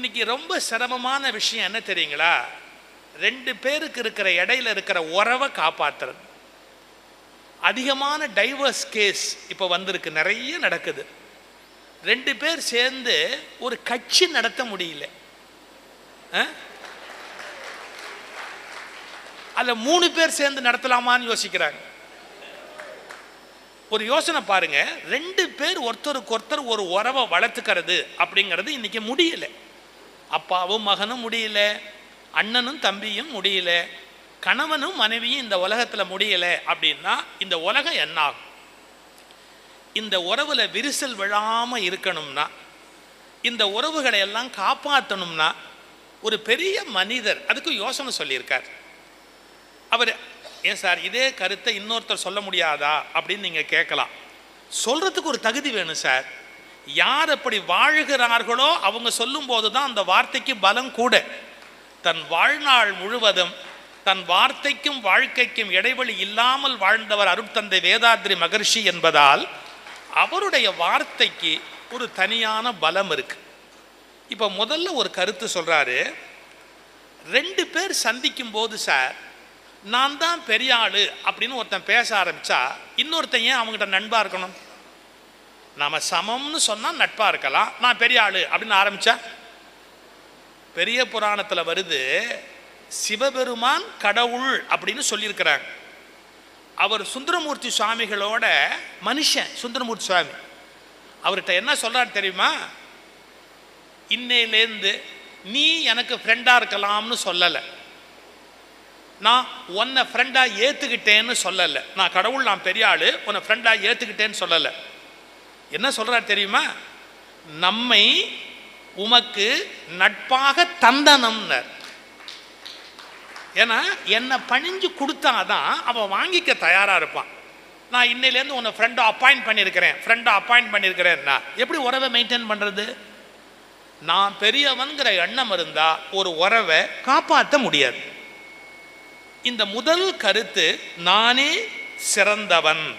இன்னைக்கு ரொம்ப சிரமமான விஷயம் என்ன தெரியுங்களா? ரெண்டு பேருக்கு இருக்கிற இடையில இருக்கிற உறவை காப்பாத்துறது. அதிகமான டைவர்ஸ் கேஸ் இப்போ வந்திருக்கு நிறைய நடக்குது. ரெண்டு பேர் சேர்ந்து ஒரு கட்சி நடத்த முடியல. அதில் மூணு பேர் சேர்ந்து நடத்தலாமான்னு யோசிக்கிறாங்க. ஒரு யோசனை பாருங்க ரெண்டு பேர் ஒருத்தருக்கு ஒருத்தர் ஒரு உறவை வளர்த்துக்கிறது அப்படிங்கிறது இன்னைக்கு முடியல. அப்பாவும் மகனும் முடியல அண்ணனும் தம்பியும் முடியல கணவனும் மனைவியும் இந்த உலகத்தில் முடியல அப்படின்னா இந்த உலகம் என்ன ஆகும் இந்த உறவுல விரிசல் விழாமல் இருக்கணும்னா இந்த உறவுகளை எல்லாம் காப்பாற்றணும்னா ஒரு பெரிய மனிதர் அதுக்கு யோசனை சொல்லியிருக்கார். அவர் ஏன் சார் இதே கருத்தை இன்னொருத்தர் சொல்ல முடியாதா? அப்படின்னு நீங்கள் கேட்கலாம். சொல்கிறதுக்கு ஒரு தகுதி வேணும் சார். யார் அப்படி வாழுகிறார்களோ அவங்க சொல்லும்போது தான் அந்த வார்த்தைக்கு பலம் கூட. தன் வாழ்நாள் முழுவதும் தன் வார்த்தைக்கும் வாழ்க்கைக்கும் இடைவெளி இல்லாமல் வாழ்ந்தவர் அருட்தந்தை வேதாத்ரி மகர்ஷி என்பதால் அவருடைய வார்த்தைக்கு ஒரு தனியான பலம் இருக்கு. இப்போ முதல்ல ஒரு கருத்து சொல்கிறாரு ரெண்டு பேர் சந்திக்கும் போது சார் நான் தான் பெரிய ஆளு அப்படின்னு ஒருத்தன் பேச ஆரம்பித்தா இன்னொருத்தன் ஏன் அவங்ககிட்ட நண்பாக இருக்கணும்? நாம் சமம்னு சொன்னால் நட்பாக இருக்கலாம். நான் பெரிய ஆள் அப்படின்னு ஆரம்பித்தேன் பெரிய புராணத்தில் வருது சிவபெருமான் கடவுள் அப்படின்னு சொல்லியிருக்கிறாங்க அவர் சுந்தரமூர்த்தி சுவாமிகளோட மனுஷன் சுந்தரமூர்த்தி சுவாமி. அவர்கிட்ட என்ன சொல்கிறார் தெரியுமா? இன்னையிலேருந்து நீ எனக்கு ஃப்ரெண்டாக இருக்கலாம்னு சொல்லலை. நான் உன்னை ஃப்ரெண்டாக ஏற்றுக்கிட்டேன்னு சொல்லலை. நான் கடவுள் நான் பெரிய ஆள் உன்னை ஃப்ரெண்டாக ஏற்றுக்கிட்டேன்னு சொல்லலை. என்ன சொல்றாரு தெரியுமா? நம்மை உமக்கு நட்பாக தந்தனம்னர். ஏன்னா என்னை பணிஞ்சு கொடுத்தாதான் அவன் வாங்கிக்க தயாராக இருப்பான். நான் இன்னையிலேருந்து உன்னை ஃப்ரெண்டை அப்பாயிண்ட் பண்ணியிருக்கிறேன். ஃப்ரெண்டை அப்பாயிண்ட் பண்ணியிருக்கிறேன்னா எப்படி உறவை மெயின்டைன் பண்ணுறது நான் பெரியவன்கிற எண்ணம் இருந்தால் ஒரு உறவை காப்பாற்ற முடியாது. இந்த முதல் கருத்து நானே சிறந்தவன்.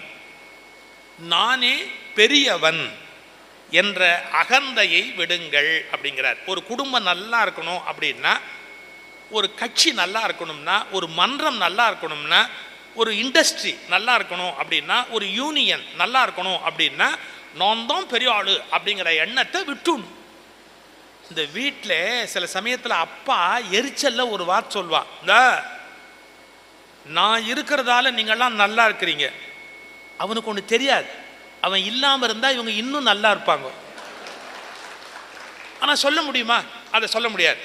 நானே பெரியவன் என்ற அகந்தையை விடுங்கள் அப்படிங்கிறார். ஒரு குடும்பம் நல்லா இருக்கணும் அப்படின்னா ஒரு கட்சி நல்லா இருக்கணும்னா ஒரு மன்றம் நல்லா இருக்கணும்னா ஒரு இண்டஸ்ட்ரி நல்லா இருக்கணும் அப்படின்னா ஒரு யூனியன் நல்லா இருக்கணும் அப்படின்னா நான் தான் பெரிய ஆளு அப்படிங்கிற எண்ணத்தை விட்டுணும். இந்த வீட்டில் சில சமயத்தில் அப்பா எரிச்சலில் ஒரு வார்த்தை சொல்வா இந்த நான் இருக்கிறதால நீங்கள்லாம் நல்லா இருக்கிறீங்க. அவனுக்கு ஒன்று தெரியாது. அவன் இல்லாமல் இருந்தால் இவங்க இன்னும் நல்லா இருப்பாங்க. ஆனால் சொல்ல முடியுமா? அதை சொல்ல முடியாது.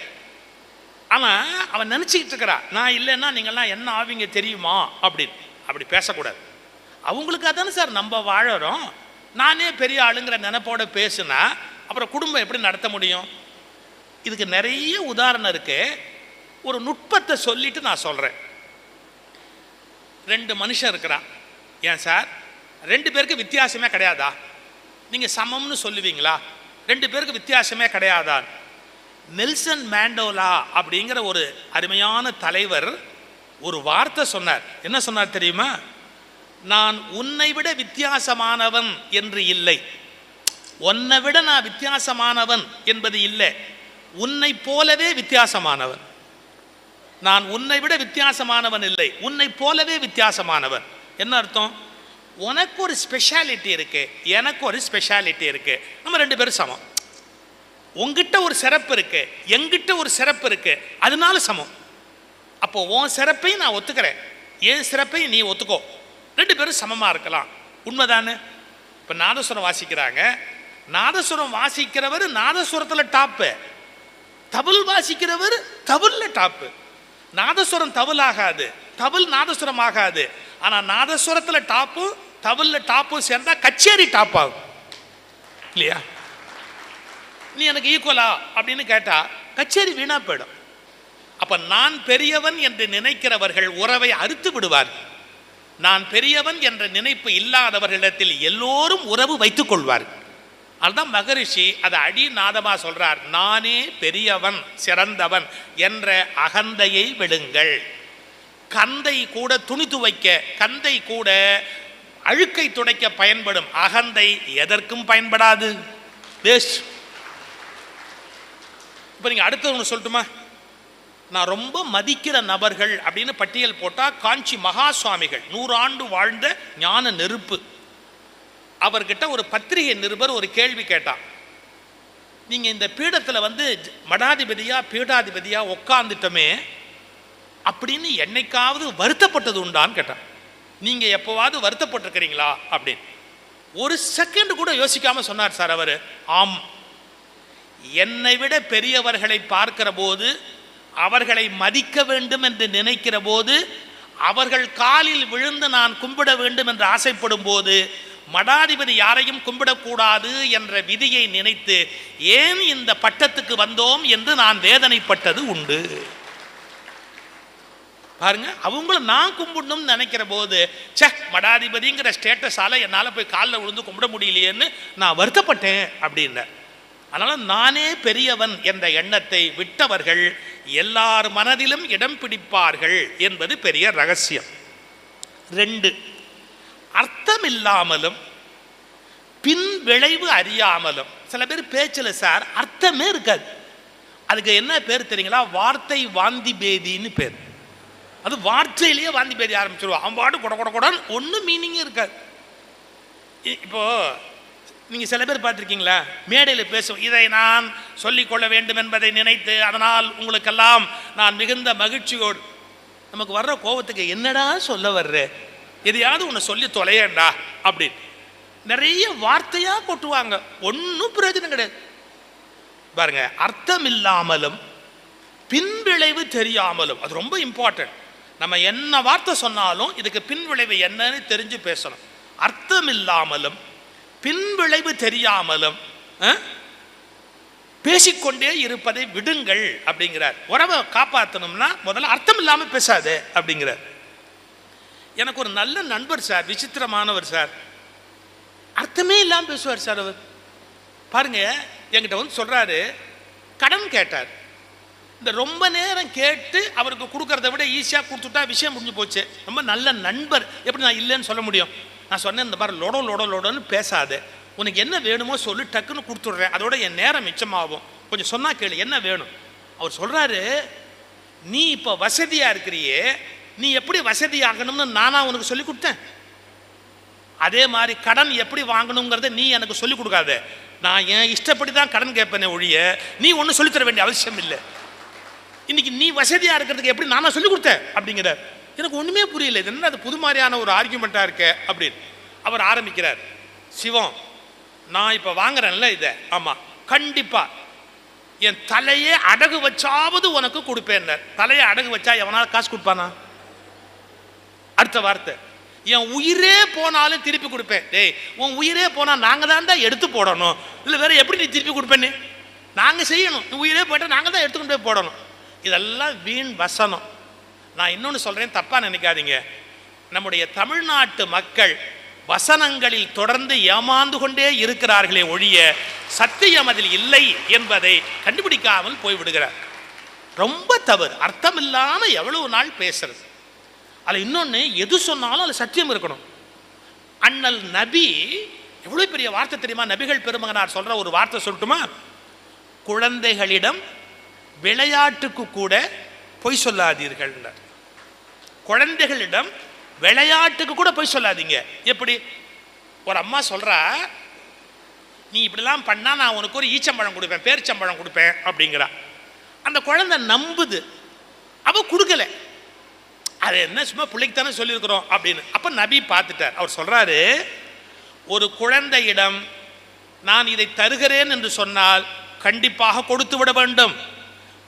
ஆனால் அவன் நினச்சிக்கிட்டு இருக்கிறா நான் இல்லைன்னா நீங்கள்லாம் என்ன ஆவீங்க தெரியுமா? அப்படின்னு. அப்படி பேசக்கூடாது. அவங்களுக்கு தானே சார் நம்ம வாழறோம். நானே பெரிய ஆளுங்கிற நினைப்போட பேசுனா அப்புறம் குடும்பம் எப்படி நடத்த முடியும்? இதுக்கு நிறைய உதாரணம் இருக்கு. ஒரு நுட்பத்தை சொல்லிட்டு நான் சொல்கிறேன் ரெண்டு மனுஷன் இருக்கிறான். ஏன் சார்? ரெண்டு பேருக்கு வித்தியாசமே கிடையாதா? நீங்கள் சமம்னு சொல்லுவீங்களா? ரெண்டு பேருக்கு வித்தியாசமே கிடையாதா? நெல்சன் மேண்டோலா அப்படிங்கிற ஒரு அருமையான தலைவர் ஒரு வார்த்தை சொன்னார். என்ன சொன்னார் தெரியுமா? நான் உன்னை விட வித்தியாசமானவன் என்று இல்லை. உன்னை விட நான் வித்தியாசமானவன் என்பது இல்லை. உன்னை போலவே வித்தியாசமானவன். நான் உன்னை விட வித்தியாசமானவன் இல்லை. உன்னை போலவே வித்தியாசமானவன். என்ன அர்த்தம்? உனக்கு ஒரு ஸ்பெஷாலிட்டி இருக்கு எனக்கு ஒரு ஸ்பெஷாலிட்டி இருக்கு. நம்ம ரெண்டு பேரும் சமம். உங்ககிட்ட ஒரு சிறப்பு இருக்கு எங்கிட்ட ஒரு சிறப்பு இருக்கு அதனால சமம். அப்போ உன் சிறப்பையும் நான் ஒத்துக்கிறேன். என் சிறப்பையும் நீ ஒத்துக்கோ. ரெண்டு பேரும் சமமாக இருக்கலாம். உண்மைதானே? இப்போ நாதஸ்வரம் வாசிக்கிறாங்க. நாதஸ்வரம் வாசிக்கிறவர் நாதஸ்வரத்தில் டாப்பு தபுல் வாசிக்கிறவர் தபுல்ல டாப்பு நாதஸ்வரம் தபுல் ஆகாது தபுல் நாதஸ்வரம் ஆகாது. ஆனால் நாதஸ்வரத்தில் டாப்பும் தவில்ல டாப்பும் சேர்ந்தா கச்சேரி டாப் ஆகும். இல்லையா? நீ எனக்கு ஈக்குவலா அப்படின்னு கேட்டா கச்சேரி வீணா போயிடும். அப்ப நான் பெரியவன் என்று நினைக்கிறவர்கள் உறவை அறுத்து விடுவார் நான் பெரியவன் என்ற நினைப்பு இல்லாதவர்களிடத்தில் எல்லோரும் உறவு வைத்துக் கொள்வார்கள். அதுதான் மகரிஷி அதை அடி நாதமா சொல்றார். நானே பெரியவன் சிறந்தவன் என்ற அகந்தையை விடுங்கள். கந்தை கூட துணி துவைக்க கந்தை கூட அழுக்கை துடைக்க பயன்படும் அகந்தை எதற்கும் பயன்படாது. வேஸ்ட் இப்போ நீங்கள் அடுத்தது ஒன்று சொல்லட்டுமா? நான் ரொம்ப மதிக்கிற நபர்கள் அப்படின்னு பட்டியல் போட்டால் காஞ்சி மகா சுவாமிகள் நூறாண்டு வாழ்ந்த ஞான நெருப்பு. அவர்கிட்ட ஒரு பத்திரிகை நிருபர் ஒரு கேள்வி கேட்டான். நீங்கள் இந்த பீடத்தில் வந்து மடாதிபதியாக பீடாதிபதியாக உட்காந்துட்டோமே அப்படின்னு என்னைக்காவது வருத்தப்பட்டது உண்டான்னு கேட்டான். நீங்கள் எப்போவாவது வருத்தப்பட்டிருக்கிறீங்களா அப்படின்னு. ஒரு செகண்ட் கூட யோசிக்காமல் சொன்னார் சார் அவர். ஆம். என்னை விட பெரியவர்களை பார்க்கிற போது அவர்களை மதிக்க வேண்டும் என்று நினைக்கிற போது அவர்கள் காலில் விழுந்து நான் கும்பிட வேண்டும் என்று ஆசைப்படும் போது மடாதிபதி யாரையும் கும்பிடக்கூடாது என்ற விதியை நினைத்து ஏன் இந்த பட்டத்துக்கு வந்தோம்? என்று நான் வேதனைப்பட்டது உண்டு. பாருங்க அவங்களும் நான் கும்பிடணும்னு நினைக்கிற போது சே மடாதிபதிங்கிற ஸ்டேட்டஸால என்னால் போய் காலில் விழுந்து கும்பிட முடியலையேன்னு நான் வருத்தப்பட்டேன் அப்படின்னார் அதனால் நானே பெரியவன் என்ற எண்ணத்தை விட்டவர்கள் எல்லார் மனதிலும் இடம் பிடிப்பார்கள் என்பது பெரிய ரகசியம். ரெண்டு அர்த்தம் இல்லாமலும் பின் விளைவு அறியாமலும். சில பேர் பேச்சில் சார் அர்த்தமே இருக்காது. அதுக்கு என்ன பேர் தெரியுங்களா? வார்த்தை வாந்தி பேதின்னு பேர். அது வார்த்தையிலேயே வாந்தி பேதி ஆரம்பிச்சிருவோம். அவன் பாட்டு கொட கொட கொடான்னு ஒன்றும் மீனிங்கே இருக்காது. இ- இப்போ நீங்கள் சில பேர் பார்த்துருக்கீங்களா? மேடையில் பேசும் இதை நான் சொல்லிக்கொள்ள வேண்டும் என்பதை நினைத்து அதனால் உங்களுக்கெல்லாம் நான் மிகுந்த மகிழ்ச்சியோடு நமக்கு வர்ற கோபத்துக்கு என்னடா சொல்ல வர்ற? எதையாவது உன்னை சொல்லி தொலையண்டா அப்படின்னு. நிறைய வார்த்தையாக கொட்டுவாங்க. ஒன்றும் பிரயோஜனம் கிடையாது. பாருங்க அர்த்தம் இல்லாமலும் பின்விளைவு தெரியாமலும் அது ரொம்ப இம்பார்ட்டன்ட் நம்ம என்ன வார்த்தை சொன்னாலும் இதுக்கு பின்விளைவு என்னன்னு தெரிஞ்சு பேசணும். அர்த்தம் இல்லாமலும் பின்விளைவு தெரியாமலும் பேசிக்கொண்டே இருப்பதை விடுங்கள் அப்படிங்கிறார். உறவை காப்பாற்றணும்னா முதல்ல அர்த்தம் இல்லாமல் பேசாதே அப்படிங்கிறார். எனக்கு ஒரு நல்ல நண்பர் சார் விசித்திரமானவர் சார். அர்த்தமே இல்லாமல் பேசுவார் சார் அவர். பாருங்க என்கிட்ட வந்து சொல்றாரு கடன் கேட்டார். இந்த ரொம்ப நேரம் கேட்டு அவருக்கு கொடுக்கறத விட ஈஸியாக கொடுத்துட்டா விஷயம் முடிஞ்சு போச்சு. ரொம்ப நல்ல நண்பர். எப்படி நான் இல்லைன்னு சொல்ல முடியும்? நான் சொன்னேன் இந்த மாதிரி லொடோ லொட லொடோன்னு பேசாது. உனக்கு என்ன வேணுமோ சொல்லி டக்குன்னு கொடுத்துட்றேன். அதோட என் நேரம் மிச்சமாகும். கொஞ்சம் சொன்னால் கேளு என்ன வேணும்? அவர் சொல்கிறாரு நீ இப்போ வசதியாக இருக்கிறியே. நீ எப்படி வசதி ஆகணும்னு உனக்கு சொல்லி கொடுத்தேன். அதே மாதிரி கடன் எப்படி வாங்கணுங்கிறத நீ எனக்கு சொல்லிக் கொடுக்காத. நான் என் இஷ்டப்படி தான் கடன் கேட்பேனே ஒழிய நீ ஒன்றும் சொல்லித்தர வேண்டிய அவசியம் இல்லை. இன்னைக்கு நீ வசதியாக இருக்கிறதுக்கு எப்படி நானா சொல்லி கொடுத்தேன் அப்படிங்கிற. எனக்கு ஒன்றுமே புரியல. இது என்ன அது புது மாதிரியான ஒரு ஆர்கியூமெண்ட்டாக இருக்க அப்படின்னு. அவர் ஆரம்பிக்கிறார். சிவம் நான் இப்போ வாங்குறேன்ல இதை. ஆமாம் கண்டிப்பாக என் தலையே அடகு வச்சாவது உனக்கு கொடுப்பேன் தலையை அடகு வச்சா எவனால் காசு கொடுப்பானா? அடுத்த வார்த்தை. என் உயிரே போனாலும் திருப்பி கொடுப்பேன். டேய் உன் உயிரே போனால் நாங்கள் தான் தான் எடுத்து போடணும். இல்லை வேற எப்படி நீ திருப்பி கொடுப்பேன்னு? நாங்கள் செய்யணும். உயிரே போயிட்டால் நாங்கள் தான் எடுத்துக்கொண்டு போய் போடணும். இதெல்லாம் வீண் வசனம். நான் இன்னொன்று சொல்கிறேன் தப்பாக நினைக்காதீங்க. நம்முடைய தமிழ்நாட்டு மக்கள் வசனங்களில் தொடர்ந்து ஏமாந்து கொண்டே இருக்கிறார்களே ஒழிய சத்தியம் அதில் இல்லை என்பதை கண்டுபிடிக்காமல் போய்விடுகிறார். ரொம்ப தவறு. அர்த்தம் இல்லாமல் எவ்வளவு நாள் பேசுறது. அதில் இன்னொன்று எது சொன்னாலும் அதில் சத்தியம் இருக்கணும். அண்ணல் நபி எவ்வளோ பெரிய வார்த்தை தெரியுமா? நபிகள் பெருமகனார் சொல்கிற ஒரு வார்த்தை சொல்லட்டுமா? குழந்தைகளிடம் விளையாட்டுக்கு கூட பொய் சொல்லாதீர்கள் குழந்தைகளிடம் விளையாட்டுக்கு கூட பொய் சொல்லாதீங்க. எப்படி? ஒரு அம்மா சொல்கிறா நீ இப்படிலாம் பண்ணால் நான் உனக்கு ஒரு ஈச்சம்பழம் கொடுப்பேன் பேரிச்சம்பழம் கொடுப்பேன் அப்படிங்கிறா. அந்த குழந்தை நம்புது. அவ கொடுக்கல. அது என்ன சும்மா பிள்ளைக்கு தானே சொல்லியிருக்கிறோம் அப்படின்னு. அப்போ நபி பார்த்துட்டார். அவர் சொல்கிறாரு ஒரு குழந்தையிடம் நான் இதை தருகிறேன் என்று சொன்னால் கண்டிப்பாக கொடுத்து விட வேண்டும்.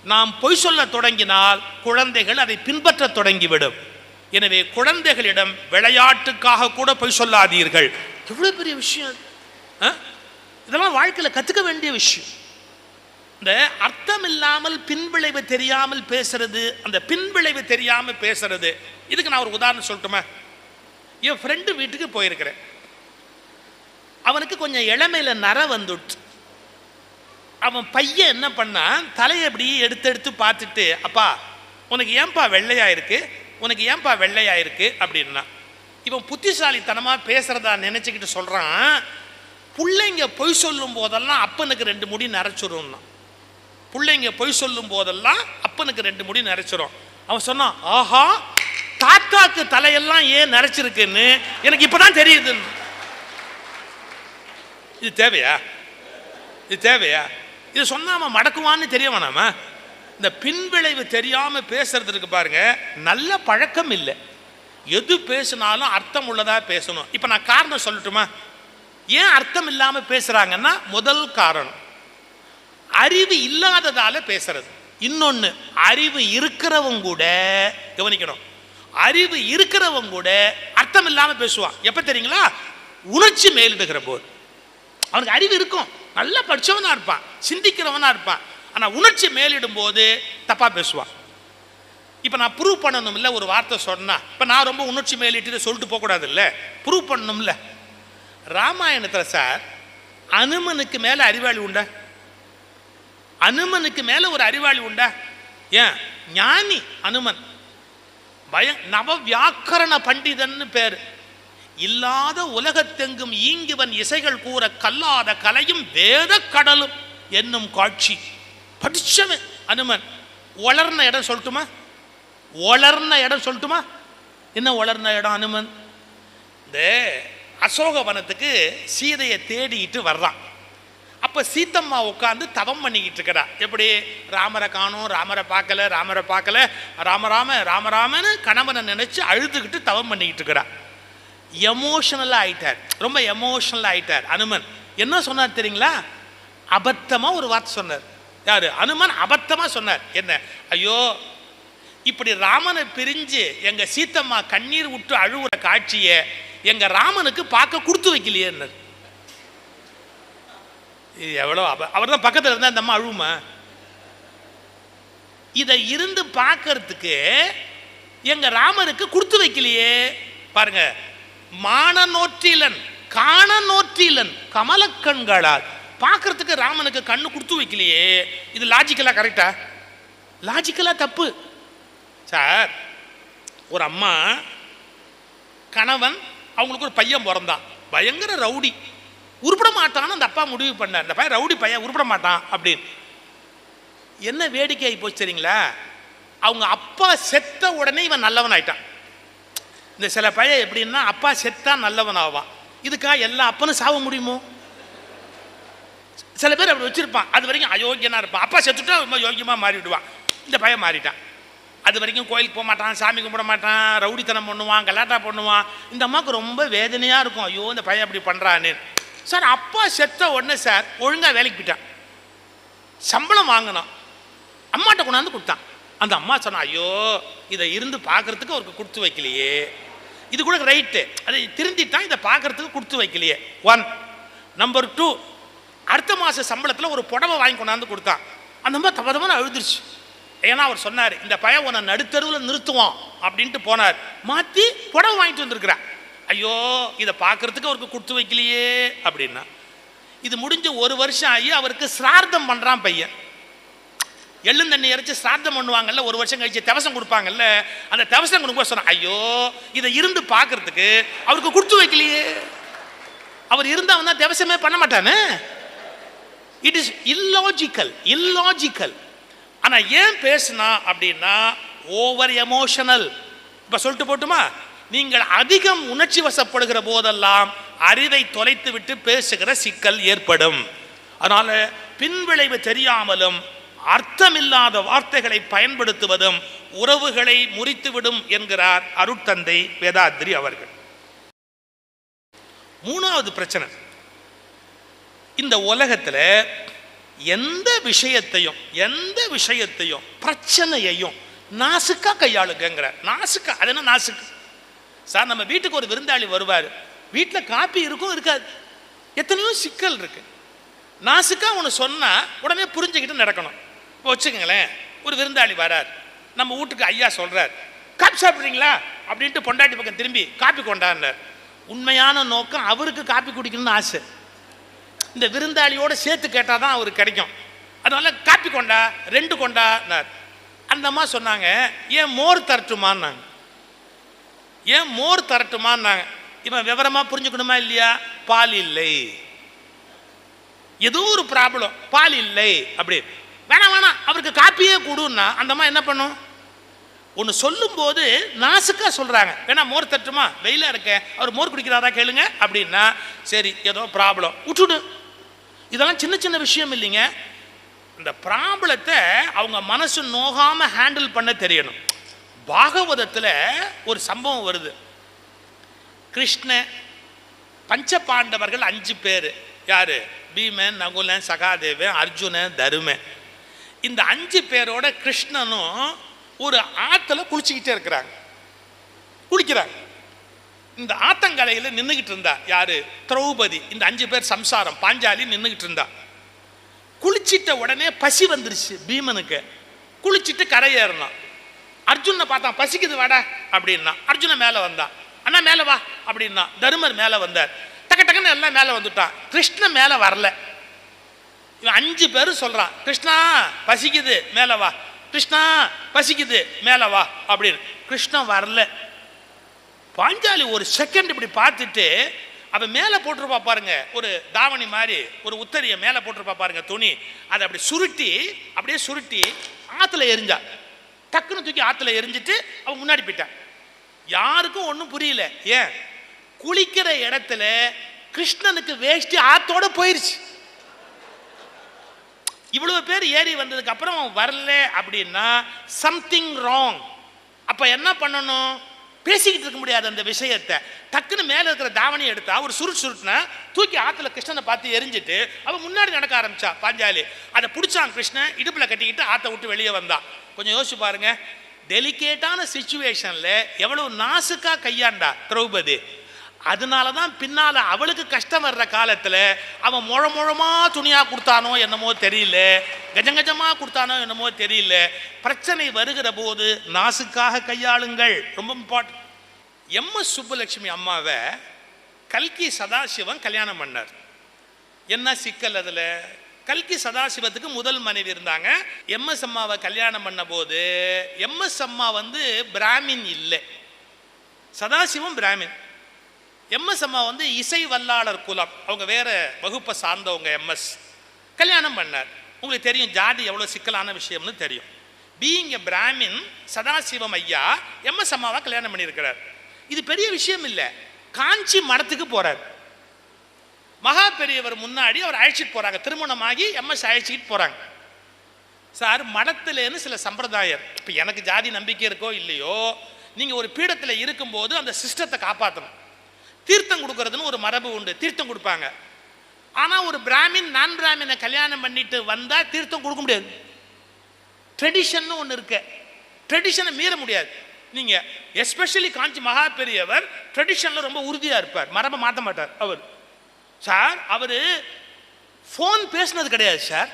நாம் பொய் சொல்ல தொடங்கினால் குழந்தைகள் அதை பின்பற்ற தொடங்கிவிடும். எனவே குழந்தைகளிடம் விளையாட்டுக்காக கூட பொய் சொல்லாதீர்கள். எவ்வளோ பெரிய விஷயம் ஆ? இதெல்லாம் வாழ்க்கையில் கற்றுக்க வேண்டிய விஷயம். இந்த அர்த்தம் இல்லாமல் பின்விளைவு தெரியாமல் பேசுறது அந்த பின்விளைவு தெரியாமல் பேசுறது. இதுக்கு நான் ஒரு உதாரணம் சொல்லட்டுமா? என் ஃப்ரெண்டு வீட்டுக்கு போயிருக்கிறேன். அவனுக்கு கொஞ்சம் இளமையில நர வந்துடுச்சு. அவன் பையன் என்ன பண்ணான் தலையை அப்படி எடுத்து எடுத்து பார்த்துட்டு அப்பா உனக்கு ஏன்பா வெள்ளையா இருக்கு? உனக்கு ஏன்பா வெள்ளையா இருக்கு? அப்படின்னா இவன் புத்திசாலித்தனமாக பேசுகிறதா நினச்சிக்கிட்டு சொல்கிறான் பிள்ளைங்க பொய் சொல்லும் போதெல்லாம் அப்பனுக்கு ரெண்டு முடி நரைச்சுரும்னா. பிள்ளைங்க பொய் சொல்லும் போதெல்லாம் அப்பனுக்கு ரெண்டு முடி நரைச்சிரும். அவன் சொன்னான் ஆஹா தாத்தாக்கு தலையெல்லாம் ஏன் நரைச்சிருக்குன்னு? எனக்கு இப்போதான் தெரியுது இது தேவையா? இது தேவையா? இது சொன்னா அவன் மடக்குவான்னு தெரிய வேணாமா? இந்த பின்விளைவு தெரியாம பேசுறது இருக்கு பாருங்க நல்ல பழக்கம் இல்லை. எது பேசினாலும் அர்த்தம் உள்ளதா பேசணும். இப்போ நான் காரணம் சொல்லட்டுமா? ஏன் அர்த்தம் இல்லாம பேசுறாங்கன்னா முதல் காரணம் அறிவு இல்லாததால பேசுறது. இன்னொன்னு அறிவு இருக்கிறவங்க கூட கவனிக்கணும் அறிவு இருக்கிறவங்க கூட அர்த்தம் இல்லாம பேசுவான். எப்ப தெரியுங்களா? உணர்ச்சி மேலிடுகிற போது. அவனுக்கு அறிவு இருக்கும். நல்லா படித்தவனாக இருப்பான் சிந்திக்கிறவனாக இருப்பான். ஆனால் உணர்ச்சி மேலிடும் போது தப்பாக பேசுவான் இப்போ நான் ப்ரூவ் இல்லை ஒரு வார்த்தை சொன்னால் இப்போ நான் ரொம்ப உணர்ச்சி மேலிட்டு சொல்லிட்டு போகக்கூடாது இல்லை ப்ரூவ் பண்ணணும்ல. ராமாயணத்தில் சார் அனுமனுக்கு மேலே அறிவாளி உண்டா? அனுமனுக்கு மேலே ஒரு அறிவாளி உண்டா? ஏன்? ஞானி அனுமன். பயம் நவ வியாக்கரண பண்டிதன்னு பேர். இல்லாத உலகத்தெங்கும் ஈங்குவன் இசைகள் கூற கல்லாத கலையும் வேத கடலும் என்னும் காட்சி. படிச்சவன் அனுமன் வளர்ன இடம் சொல்லட்டுமா? வளர்ன இடம் சொல்லட்டுமா? என்ன வளர்ன இடம் அனுமன்? இந்த அசோகவனத்துக்கு சீதையை தேடிட்டு வர்றான். அப்போ சீத்தம்மா உட்காந்து தவம் பண்ணிக்கிட்டு இருக்கிறா எப்படி? ராமரை காணும் ராமரை பார்க்கல ராமரை பார்க்கல. ராமராம ராமராமன்னு கணவனை நினைச்சு அழுதுகிட்டு தவம் பண்ணிக்கிட்டு இருக்கிறா எமோஷனலாக ஆயிட்டார். ரொம்ப எமோஷனலாக ஆயிட்டார். அனுமன் என்ன சொன்னார் தெரியுங்களா? அபத்தமாக ஒரு வார்த்தை சொன்னார். யார்? அனுமன் அபத்தமாக சொன்னார். என்ன? ஐயோ இப்படி ராமனை பிரிஞ்சு எங்கள் சீத்தம்மா கண்ணீர் விட்டு அழுகுற காட்சியை எங்கள் ராமனுக்கு பார்க்க கொடுத்து வைக்கலையேன்னார் இது எவ்வளோ அவர் தான் பக்கத்தில் இருந்தால் அந்த அம்மா அழுவுமா? இதை இருந்து பார்க்கறதுக்கு எங்க ராமருக்கு கொடுத்து வைக்கலையே. பாருங்க மான நோற்றிலன் காண நோற்றிலன் கமலக்கண்களால். பார்க்கறதுக்கு ராமனுக்கு கண்ணு கொடுத்து வைக்கலையே. இது லாஜிக்கலா கரெக்டா லாஜிக்கலா தப்பு. சார் ஒரு அம்மா கணவன் அவங்களுக்கு ஒரு பையன் பிறந்தான். பயங்கர ரவுடி. உருப்பிட மாட்டான்னு அந்த அப்பா முடிவு பண்ணார். இந்த பையன் ரவுடி பையன் உருப்பிட மாட்டான் அப்படின்னு. என்ன வேடிக்கை ஆகி போச்சு சரிங்களா அவங்க அப்பா செத்த உடனே இவன் நல்லவன் ஆயிட்டான் இந்த சில பையன் எப்படின்னா அப்பா செத்தா நல்லவன் ஆவான் இதுக்கா எல்லா அப்பனும் சாவ முடியுமோ? சில பேர் அப்படி வச்சிருப்பான். அது வரைக்கும் அயோக்கியனா இருப்பான். அப்பா செத்துட்டா ரொம்ப யோக்கியமாக மாறிவிடுவான். இந்த பையன் மாறிட்டான். அது வரைக்கும் கோயிலுக்கு போக மாட்டான் சாமி கும்பிட மாட்டான் ரவுடித்தனம் பண்ணுவான் கலாட்டா பண்ணுவான். இந்த அம்மாவுக்கு ரொம்ப வேதனையாக இருக்கும். ஐயோ இந்த பையன் அப்படி பண்ணுறான்னு சார் அப்பா செத்த உடனே சார் ஒழுங்காக வேலைக்கு போயிட்டான். சம்பளம் வாங்கினான். அம்மாட்ட கொண்டாந்து கொடுத்தான். அந்த அம்மா சொன்னா ஐயோ இதை இருந்து பார்க்கறதுக்கு அவருக்கு கொடுத்து வைக்கலையே. இது கூட ரைட்டு அதை திருந்திட்டான் இதை பார்க்கறதுக்கு கொடுத்து வைக்கலையே. ஒன் நம்பர் டூ அடுத்த மாத சம்பளத்தில் ஒரு புடவை வாங்கி கொண்டாந்து கொடுத்தான். அந்த மாதிரி தப்ப தப்பான அழுதுருச்சு. ஏன்னா அவர் சொன்னார் இந்த பையன் உன்னை நடுத்தருவில் நிறுத்துவான் அப்படின்ட்டு போனார். மாற்றி புடவை வாங்கிட்டு வந்திருக்கிறார் ஐயோ இதை பார்க்கறதுக்கு அவருக்கு கொடுத்து வைக்கலையே அப்படின்னா. இது முடிஞ்சு ஒரு வருஷம் ஆகி அவருக்கு சிரார்த்தம் பண்ணுறான் பையன். எள்ளுந்தண்ணி இறைச்சி சாத்தம் பண்ணுவாங்கல்ல ஒரு வருஷம் கழிச்சு தவசம் கொடுப்பாங்கல்ல அந்த தவசம் கொடுக்கும்போது சொன்னான் ஐயோ இதை இருந்து பார்க்கறதுக்கு அவருக்கு கொடுத்து வைக்கலையே. அவர் இருந்தால் தான் தவசமே பண்ண மாட்டானே. இட் இஸ் இல்லாஜிக்கல் இல்லாஜிக்கல் ஆனால் ஏன் பேசுனா அப்படின்னா ஓவர் எமோஷனல் இப்போ சொல்லிட்டு போட்டுமா? நீங்கள் அதிகம் உணர்ச்சி வசப்படுகிற போதெல்லாம் அறிவை தொலைத்து விட்டு பேசுகிற சிக்கல் ஏற்படும். அதனால் பின்விளைவு தெரியாமலும் அர்த்தமில்லாத வார்த்தைகளை பயன்படுத்துவதும் உறவுகளை முறித்துவிடும் என்கிறார் அருட்தந்தை வேதாத்ரி அவர்கள். மூணாவது பிரச்சனை. இந்த உலகத்தில் எந்த விஷயத்தையும் எந்த விஷயத்தையும் பிரச்சனையையும் நாசுக்கா கையாளுங்கிற நாசுக்கா அது என்ன நாசுக்கு? சார் நம்ம வீட்டுக்கு ஒரு விருந்தாளி வருவார். வீட்டில் காப்பி இருக்கும் இருக்காது. எத்தனையோ சிக்கல் இருக்கு. நாசுக்கா ஒன்று சொன்னால் உடனே புரிஞ்சுக்கிட்டு நடக்கணும். இப்போ வச்சுக்கோங்களேன் ஒரு விருந்தாளி வரார். நம்ம வீட்டுக்கு ஐயா சொல்கிறார் காப்பி சாப்பிட்றீங்களா? அப்படின்ட்டு பொண்டாட்டி பக்கம் திரும்பி காப்பி கொண்டாடுறார். உண்மையான நோக்கம் அவருக்கு காப்பி குடிக்கணும்னு ஆசை. இந்த விருந்தாளியோட சேர்த்து கேட்டால் தான் அவருக்கு கிடைக்கும். அதனால் காப்பி கொண்டா ரெண்டு கொண்டான்னார் அந்த அம்மா சொன்னாங்க ஏன் மோர் தரட்டுமான்னாங்க. ஏன் மோர் தரட்டுமான்னாங்க. இவன் விவரமாக புரிஞ்சுக்கணுமா இல்லையா? பால் இல்லை. ஏதோ ஒரு ப்ராப்ளம் பால் இல்லை. அப்படி வேணாம் வேணாம். அவருக்கு காப்பியே கொடுன்னா அந்த அம்மா என்ன பண்ணும்? ஒன்று சொல்லும்போது நாசுக்காக சொல்கிறாங்க வேணா மோர் தட்டுமா? வெயிலாக இருக்க. அவர் மோர் குடிக்கிறாரா கேளுங்க. அப்படின்னா சரி ஏதோ ப்ராப்ளம் விட்டுடு. இதெல்லாம் சின்ன சின்ன விஷயம் இல்லைங்க. இந்த ப்ராப்ளத்தை அவங்க மனசு நோகாமல் ஹேண்டில் பண்ண தெரியணும். பாகவதத்தில் ஒரு சம்பவம் வருது. கிருஷ்ண பஞ்ச பாண்டவர்கள் அஞ்சு பேர். யார்? பீமன் நகுலன் சகாதேவன் அர்ஜுனன் தருமன். இந்த அஞ்சு பேரோட கிருஷ்ணனும் ஒரு ஆற்றுல குளிச்சுக்கிட்டே இருக்கிறாங்க. குளிக்கிறாங்க. இந்த ஆத்தங்கரையில் நின்றுக்கிட்டு இருந்தா யாரு? திரௌபதி. இந்த அஞ்சு பேர் சம்சாரம். பாஞ்சாலி நின்றுக்கிட்டு இருந்தா. குளிச்சிட்ட உடனே பசி வந்துருச்சு பீமனுக்கு. குளிச்சிட்டு கரையேறினான். அர்ஜுனை பார்த்தான். பசிக்குது வாடா அப்படின்னா. அர்ஜுனை மேலே வந்தான் அண்ணா மேலே வா அப்படின்னா. தருமர் மேலே வந்தார். டக்கு டக்குன்னு எல்லாம் மேலே வந்துட்டான். கிருஷ்ணன் மேலே வரல. இவன் அஞ்சு பேரும் சொல்றான் கிருஷ்ணா பசிக்குது மேலே வா. கிருஷ்ணா பசிக்குது மேலே வா. அப்படின்னு. கிருஷ்ணன் வரல. பாஞ்சாலி ஒரு செகண்ட் இப்படி பார்த்துட்டு அவன் மேலே போட்டிருப்பா பாருங்க ஒரு தாவணி மாதிரி ஒரு உத்தரிய மேலே போட்டிருப்பா பாருங்க துணி. அதை அப்படி சுருட்டி அப்படியே சுருட்டி ஆற்றுல எரிஞ்சா. டக்குன்னு தூக்கி ஆற்றுல எரிஞ்சிட்டு அவன் முன்னாடி போயிட்டான் யாருக்கும் ஒன்றும் புரியல. ஏன்? குளிக்கிற இடத்துல கிருஷ்ணனுக்கு வேஷ்டி ஆத்தோட போயிருச்சு. இவ்வளவு பேர் ஏறி வந்ததுக்கு அப்புறம் அவன் வரல அப்படின்னா சம்திங் ராங் அப்ப என்ன பண்ணணும்? பேசிக்கிட்டு இருக்க முடியாது அந்த விஷயத்தை. டக்குன்னு மேல இருக்கிற தாவணியை எடுத்தா ஒரு சுருட் சுருட்னா தூக்கி ஆத்துல கிருஷ்ணனை பார்த்து எரிஞ்சிட்டு அவன் முன்னாடி நடக்க ஆரம்பிச்சா பாஞ்சாலி. அதை பிடிச்சான் கிருஷ்ணன் இடுப்புல கட்டிக்கிட்டு ஆற்றை விட்டு வெளியே வந்தான் கொஞ்சம் யோசிச்சு பாருங்க. டெலிகேட்டான சுச்சுவேஷன்ல எவ்வளவு நாசுக்கா கையாண்டா திரௌபதி. அதனால தான் பின்னால் அவளுக்கு கஷ்டம் வர்ற காலத்தில் அவன் முழ முழமாக துணியாக கொடுத்தானோ என்னமோ தெரியல கஜங்கஜமாக கஜமா கொடுத்தானோ என்னமோ தெரியல. பிரச்சனை வருகிற போது நாசுக்காக கையாளுங்கள். ரொம்ப இம்பார்ட்டன்ட் எம் எஸ் சுப்புலட்சுமி அம்மாவை கல்கி சதாசிவம் கல்யாணம் பண்ணார். என்ன சிக்கல் அதில்? கல்கி சதாசிவத்துக்கு முதல் மனைவி இருந்தாங்க. எம்எஸ் அம்மாவை கல்யாணம் பண்ண போது எம்எஸ் அம்மா வந்து பிராமின் இல்லை. சதாசிவம் பிராமின். எம்எஸ் அம்மா வந்து இசை வல்லாளர் குலம். அவங்க வேற வகுப்பை சார்ந்தவங்க எம்எஸ் கல்யாணம் பண்ணார். உங்களுக்கு தெரியும் ஜாதி எவ்வளோ சிக்கலான விஷயம்னு தெரியும். பீயிங் எ பிராமின் சதாசிவம் ஐயா எம்எஸ் அம்மாவை கல்யாணம் பண்ணியிருக்கிறார். இது பெரிய விஷயம் இல்லை. காஞ்சி மடத்துக்கு போறார். மகா பெரியவர் முன்னாடி அவர் அழைச்சிட்டு போறாங்க. திருமணமாகி எம்எஸ் அழைச்சிட்டு போறாங்க. சார் மடத்துலேன்னு சில சம்பிரதாயம் இப்போ எனக்கு ஜாதி நம்பிக்கை இருக்கோ இல்லையோ நீங்கள் ஒரு பீடத்தில் இருக்கும்போது அந்த சிஸ்டத்தை காப்பாற்றணும் தீர்த்தம் கொடுக்கறதுன்னு ஒரு மரபு உண்டு. தீர்த்தம் கொடுப்பாங்க. ஆனால் ஒரு பிராமின் நான் பிராமினை கல்யாணம் பண்ணிட்டு வந்தால் தீர்த்தம் கொடுக்க முடியாது. ட்ரெடிஷன் ஒன்று இருக்கு. ட்ரெடிஷனை மீற முடியாது. நீங்கள் எஸ்பெஷலி காஞ்சி மகா பெரியவர் ட்ரெடிஷனில் ரொம்ப உறுதியாக இருப்பார். மரபை மாற்ற மாட்டார் அவர். சார் அவர் ஃபோன் பேசினது கிடையாது சார்.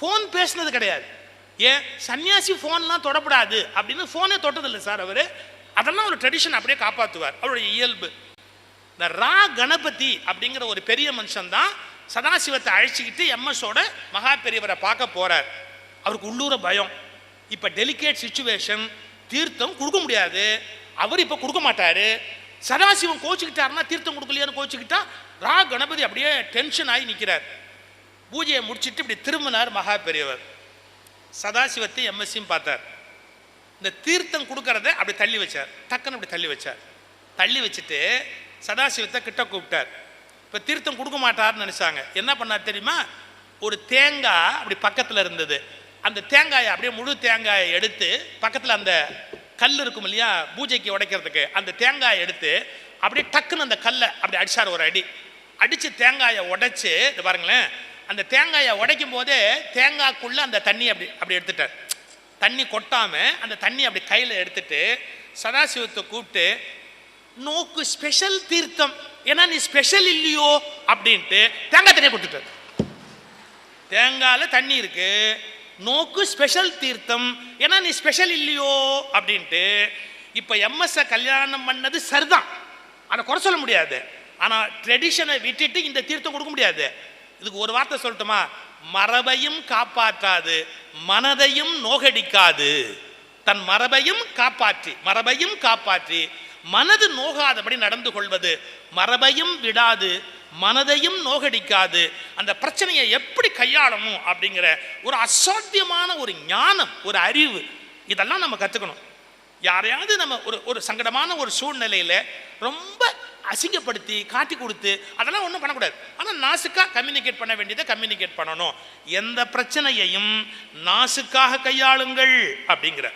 ஃபோன் பேசினது கிடையாது. ஏன்? சன்னியாசி ஃபோன்லாம் தொடப்படாது. அப்படின்னு ஃபோனே தொட்டதில்லை சார் அவர். அதெல்லாம் ஒரு ட்ரெடிஷன் அப்படியே காப்பாற்றுவார் அவருடைய இயல்பு. இந்த ரா கணபதி அப்படிங்கிற ஒரு பெரிய மனுஷன் தான் சதாசிவத்தை அழைச்சிக்கிட்டு எம்எஸோட மகா பெரியவரை பார்க்க போறார். அவருக்கு உள்ளூர பயம். இப்போ டெலிகேட் சுச்சுவேஷன் தீர்த்தம் கொடுக்க முடியாது. அவர் இப்போ கொடுக்க மாட்டார். சதாசிவம் கோச்சிக்கிட்டாருன்னா தீர்த்தம் கொடுக்கலையான்னு கோச்சிக்கிட்டா ரா கணபதி அப்படியே டென்ஷன் ஆகி நிற்கிறார் பூஜையை முடிச்சிட்டு இப்படி திரும்பினார் மகா பெரியவர். சதாசிவத்தை எம்எஸ்சியும் பார்த்தார். இந்த தீர்த்தம் கொடுக்கறத அப்படி தள்ளி வச்சார். டக்குன்னு அப்படி தள்ளி வச்சார். தள்ளி வச்சுட்டு சதாசிவத்தை கிட்ட கூப்பிட்டார். இப்போ தீர்த்தம் கொடுக்க மாட்டார்னு நினச்சாங்க. என்ன பண்ணார் தெரியுமா? ஒரு தேங்காய் அப்படி பக்கத்தில் இருந்தது. அந்த தேங்காயை அப்படியே முழு தேங்காயை எடுத்து பக்கத்தில் அந்த கல் இருக்கும் இல்லையா? பூஜைக்கு உடைக்கிறதுக்கு அந்த தேங்காயை எடுத்து அப்படியே டக்குன்னு அந்த கல்லை அப்படி அடிச்சார் ஒரு அடி. அடித்து தேங்காயை உடைச்சி இது பாருங்களேன். அந்த தேங்காயை உடைக்கும் போதே தேங்காய்க்குள்ளே அந்த தண்ணி அப்படி அப்படி எடுத்துட்டார். தண்ணி கொட்டாமல் அந்த தண்ணி அப்படி கையில் எடுத்துட்டு சதாசிவத்தை கூப்பிட்டு நோக்கு ஸ்பெஷல் தீர்த்தம். ஏன்னா நீ ஸ்பெஷல் இல்லையோ அப்படின்ட்டு தேங்காய் தண்ணியை கொடுத்துட்டார் தேங்காயில் தண்ணி இருக்கு. நோக்கு ஸ்பெஷல் தீர்த்தம். ஏன்னா நீ ஸ்பெஷல் இல்லையோ அப்படின்ட்டு இப்போ எம்எஸ்ஸை கல்யாணம் பண்ணது சரிதான். அதை குறை சொல்ல முடியாது. ஆனால் ட்ரெடிஷனை விட்டுட்டு இந்த தீர்த்தம் கொடுக்க முடியாது. இதுக்கு ஒரு வார்த்தை சொல்லட்டுமா? மரபையும் காப்பாற்றாது மனதையும் நோகடிக்காது. தன் மரபையும் காப்பாற்றி மரபையும் காப்பாற்றி மனது நோகாதபடி நடந்து கொள்வது. மரபையும் விடாது மனதையும் நோகடிக்காது. அந்த பிரச்சனையை எப்படி கையாளணும் அப்படிங்கிற ஒரு அசாத்தியமான ஒரு ஞானம் ஒரு அறிவு இதெல்லாம் நம்ம கற்றுக்கணும் யாரையாவது நம்ம ஒரு ஒரு சங்கடமான ஒரு சூழ்நிலையில் ரொம்ப அசிங்கப்படுத்தி காட்டி கொடுத்து அதெல்லாம் ஒன்றும் பண்ணக்கூடாது. ஆனால் நாசுக்காக கம்யூனிகேட் பண்ண வேண்டியதை கம்யூனிகேட் பண்ணணும். எந்த பிரச்சனையையும் நாசுக்காக கையாளுங்கள் அப்படிங்கிற